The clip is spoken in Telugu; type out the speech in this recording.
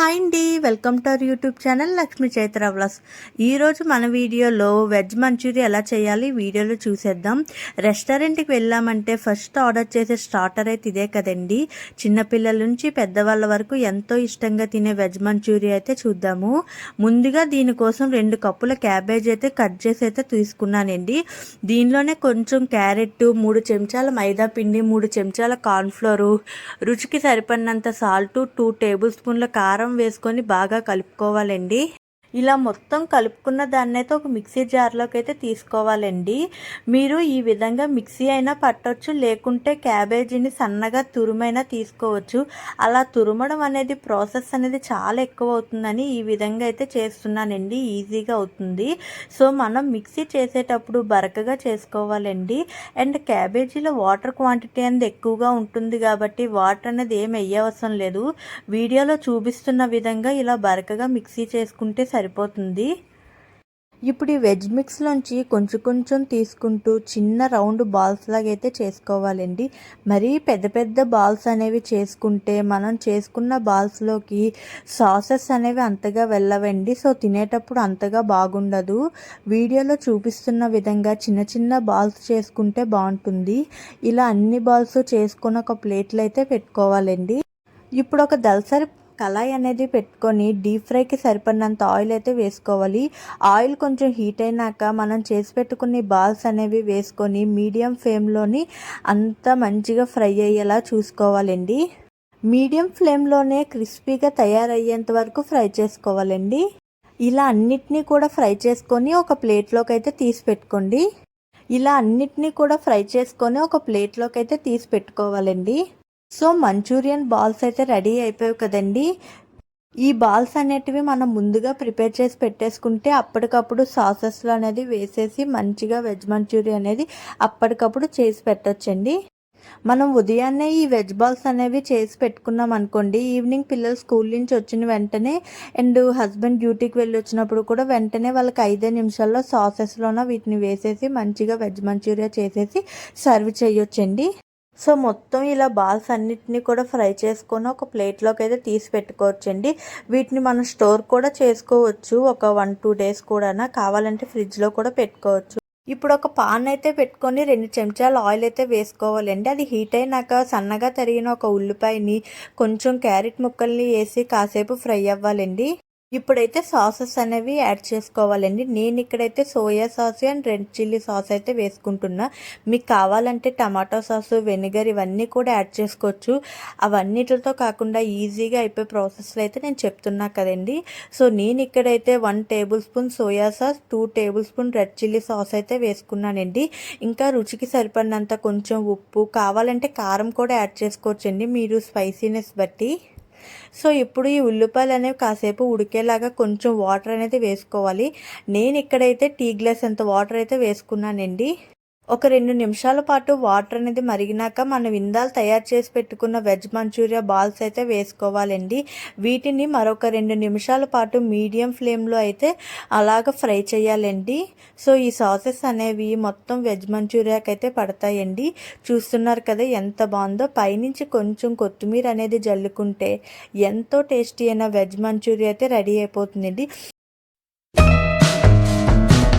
హాయ్ అండి. Welcome to our YouTube channel Lakshmi Chaitra vlogs ఈరోజు మన వీడియోలో వెజ్ మంచూరియా ఎలా చేయాలి వీడియోలో చూసేద్దాం. రెస్టారెంట్కి వెళ్ళామంటే ఫస్ట్ ఆర్డర్ చేసే స్టార్టర్ అయితే ఇదే కదండి. చిన్నపిల్లల నుంచి పెద్దవాళ్ళ వరకు ఎంతో ఇష్టంగా తినే వెజ్ మంచూరియా అయితే చూద్దాము. ముందుగా దీనికోసం రెండు కప్పుల క్యాబేజ్ అయితే కట్ చేసి అయితే తీసుకున్నానండి. దీనిలోనే కొంచెం క్యారెట్ మూడు చెంచాల మైదా పిండి మూడు చెంచాల కార్న్ఫ్లోరు రుచికి సరిపడినంత సాల్ట్ టూ టేబుల్ స్పూన్ల కారం వేసుకొని బాగా కలుపుకోవాలండి. ఇలా మొత్తం కలుపుకున్న దాన్ని అయితే ఒక మిక్సీ జార్లోకి అయితే తీసుకోవాలండి. మీరు ఈ విధంగా మిక్సీ అయినా పట్టవచ్చు లేకుంటే క్యాబేజీని సన్నగా తురుమైనా తీసుకోవచ్చు. అలా తురుమడం అనేది ప్రాసెస్ అనేది చాలా ఎక్కువ అవుతుందని ఈ విధంగా అయితే చేస్తున్నానండి. ఈజీగా అవుతుంది. సో మనం మిక్సీ చేసేటప్పుడు బరకగా చేసుకోవాలండి. అండ్ క్యాబేజీలో వాటర్ క్వాంటిటీ అనేది ఎక్కువగా ఉంటుంది కాబట్టి వాటర్ అనేది ఏం వేయవసరం లేదు. వీడియోలో చూపిస్తున్న విధంగా ఇలా బరకగా మిక్సీ చేసుకుంటే సరిపోతుంది. ఇప్పుడు ఈ వెజ్ మిక్స్లోంచి కొంచెం కొంచెం తీసుకుంటూ చిన్న రౌండ్ బాల్స్ లాగా అయితే చేసుకోవాలండి. మరీ పెద్ద పెద్ద బాల్స్ అనేవి చేసుకుంటే మనం చేసుకున్న బాల్స్లోకి సాసెస్ అనేవి అంతగా వెళ్ళవండి. సో తినేటప్పుడు అంతగా బాగుండదు. వీడియోలో చూపిస్తున్న విధంగా చిన్న చిన్న బాల్స్ చేసుకుంటే బాగుంటుంది. ఇలా అన్ని బాల్స్ చేసుకుని ఒక ప్లేట్లు అయితే పెట్టుకోవాలండి. ఇప్పుడు ఒక దల్సరి కళాయి అనేది పెట్టుకొని డీప్ ఫ్రైకి సరిపడినంత ఆయిల్ అయితే వేసుకోవాలి. ఆయిల్ కొంచెం హీట్ అయినాక మనం చేసి పెట్టుకునే బాల్స్ అనేవి వేసుకొని మీడియం ఫ్లేమ్లోని అంత మంచిగా ఫ్రై అయ్యేలా చూసుకోవాలండి. మీడియం ఫ్లేమ్లోనే క్రిస్పీగా తయారయ్యేంత వరకు ఫ్రై చేసుకోవాలండి. ఇలా అన్నిటినీ కూడా ఫ్రై చేసుకొని ఒక ప్లేట్లోకి అయితే తీసి పెట్టుకోండి. ఇలా అన్నిటినీ కూడా ఫ్రై చేసుకొని ఒక ప్లేట్లోకి అయితే తీసి పెట్టుకోవాలండి. సో మంచూరియన్ బాల్స్ అయితే రెడీ అయిపోయి కదండి. ఈ బాల్స్ అనేటివి మనం ముందుగా ప్రిపేర్ చేసి పెట్టేసుకుంటే అప్పటికప్పుడు సాసెస్లో అనేది వేసేసి మంచిగా వెజ్ మంచూరియా అనేది అప్పటికప్పుడు చేసి పెట్టచ్చండి. మనం ఉదయాన్నే ఈ వెజ్ బాల్స్ అనేవి చేసి పెట్టుకున్నాం అనుకోండి ఈవినింగ్ పిల్లలు స్కూల్ నుంచి వచ్చిన వెంటనే అండ్ హస్బెండ్ డ్యూటీకి వెళ్ళి వచ్చినప్పుడు కూడా వెంటనే వాళ్ళకి ఐదే నిమిషాల్లో సాసెస్లోన వీటిని వేసేసి మంచిగా వెజ్ మంచూరియా చేసేసి సర్వ్ చేయొచ్చండి. సో మొత్తం ఇలా బాల్స్ అన్నిటినీ కూడా ఫ్రై చేసుకొని ఒక ప్లేట్లోకి అయితే తీసి పెట్టుకోవచ్చండి. వీటిని మనం స్టోర్ కూడా చేసుకోవచ్చు. ఒక వన్ టూ డేస్ కూడా కావాలంటే ఫ్రిడ్జ్లో కూడా పెట్టుకోవచ్చు. ఇప్పుడు ఒక పాన్ అయితే పెట్టుకొని రెండు చెంచాలు ఆయిల్ అయితే వేసుకోవాలండి. అది హీట్ అయినాక సన్నగా తరిగిన ఒక ఉల్లిపాయని కొంచెం క్యారెట్ ముక్కల్ని వేసి కాసేపు ఫ్రై అవ్వాలండి. ఇప్పుడైతే సాసెస్ అనేవి యాడ్ చేసుకోవాలండి. నేను ఇక్కడైతే soya sauce and red chilli sauce అయితే వేసుకుంటున్నా. మీకు కావాలంటే టమాటో సాసు వెనిగర్ ఇవన్నీ కూడా యాడ్ చేసుకోవచ్చు. అవన్నిటితో కాకుండా ఈజీగా అయిపోయే ప్రాసెస్లో అయితే నేను చెప్తున్నా కదండి. సో నేను ఇక్కడైతే one tablespoon soya sauce two tablespoon red chilli sauce అయితే వేసుకున్నానండి. ఇంకా రుచికి సరిపడినంత కొంచెం ఉప్పు కావాలంటే కారం కూడా యాడ్ చేసుకోవచ్చండి. మీరు స్పైసీనెస్ బట్టి. సో ఇప్పుడు ఈ ఉల్లిపాయలు అనేవి కాసేపు ఉడికేలాగా కొంచెం వాటర్ అనేది వేసుకోవాలి. నేను ఇక్కడైతే టీ గ్లాస్ అంత వాటర్ అయితే వేసుకున్నానండి. ఒక రెండు నిమిషాల పాటు వాటర్ అనేది మరిగినాక మనం విందాలు తయారు చేసి పెట్టుకున్న వెజ్ మంచూరియా బాల్స్ అయితే వేసుకోవాలండి. వీటిని మరొక రెండు నిమిషాల పాటు మీడియం ఫ్లేమ్లో అయితే అలాగ ఫ్రై చేయాలండి. సో ఈ సాసెస్ అనేవి మొత్తం వెజ్ మంచూరియాకి అయితే పడతాయండి. చూస్తున్నారు కదా ఎంత బాగుందో. పైనుంచి కొంచెం కొత్తిమీర అనేది జల్లుకుంటే ఎంతో టేస్టీ అయిన వెజ్ మంచూరియా అయితే రెడీ అయిపోతుందండి.